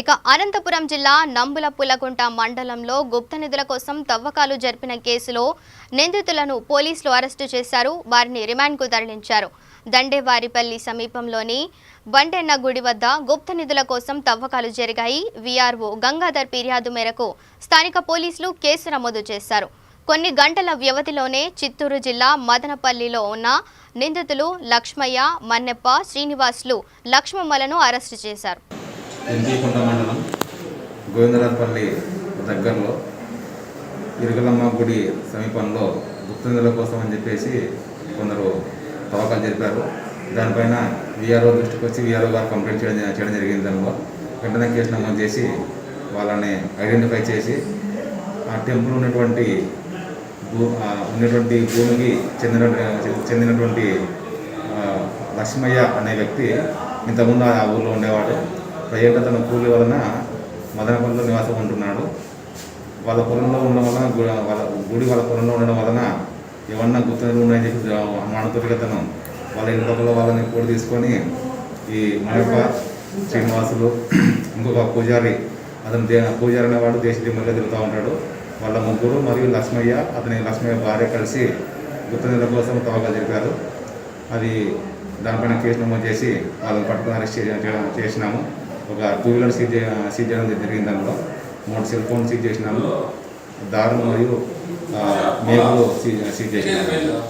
ఇక అనంతపురం జిల్లా నంబుల పులకుంట మండలంలో గుప్త నిధుల కోసం తవ్వకాలు జరిపిన కేసులో నిందితులను పోలీసులు అరెస్టు చేశారు. వారిని రిమాండ్కు తరలించారు. దండేవారిపల్లి సమీపంలోని బండెన్న గుడి వద్ద గుప్త నిధుల కోసం తవ్వకాలు జరిగాయి. వీఆర్ఓ గంగాధర్ ఫిర్యాదు మేరకు స్థానిక పోలీసులు కేసు నమోదు చేశారు. కొన్ని గంటల వ్యవధిలోనే చిత్తూరు జిల్లా మదనపల్లిలో ఉన్న నిందితులు లక్ష్మయ్య మన్నెప్ప శ్రీనివాసులు లక్ష్మమ్మలను అరెస్టు చేశారు. ఎంపీకుంట మండలం గోవిందరాజపల్లి దగ్గరలో ఇరుగలమ్మ గుడి సమీపంలో గుప్తనిధుల కోసం అని చెప్పేసి కొందరు తవ్వకాలు జరిపారు. దానిపైన విఆర్ఓ దృష్టికి వచ్చి విఆర్ఓ గారు కంప్లైంట్ చేయడం చేయడం జరిగింది దానిలో. వెంటనే కేసు నమోదు చేసి వాళ్ళని ఐడెంటిఫై చేసి ఆ టెంపుల్ ఉన్నటువంటి భూ ఉన్నటువంటి భూమికి చెందిన చెందినటువంటి లక్ష్మయ్య అనే వ్యక్తి ఇంతకుముందు ఆ ఊళ్ళో ఉండేవాడు. ప్రజెంట్ అతను కూలి వలన మదనపల్లిలో నివాసం ఉంటున్నాడు. వాళ్ళ పొలంలో ఉండడం వలన వాళ్ళ గుడి వాళ్ళ పొలంలో ఉండడం వలన ఏమన్నా గుర్తులు ఉన్నాయని చెప్పి మానతోటి అతను వాళ్ళ ఇంటి లోపల వాళ్ళని కూడా తీసుకొని ఈ మనప శ్రీనివాసులు ఇంకొక పూజారి అతను పూజారి అనేవాడు దేశ దిమ్మల్లో తిరుగుతూ ఉంటాడు. వాళ్ళ ముగ్గురు మరియు లక్ష్మయ్య అతని లక్ష్మయ్య భార్య కలిసి గుర్తుల కోసం తవ్వకాలు జరిపారు. అది దానిపైన కేసు నమోదు చేసి వాళ్ళని పట్టుకుని అరెస్ట్ చేయడం చేసినాము. ఒక టూ వీలర్ సీజ్ సీజ్ చేయడం జరిగింది దానిలో మూడు సెల్ ఫోన్ సీజ్ చేసినాము. దారులు మరియు మేము సీజ్ సీజ్ చేసినాము.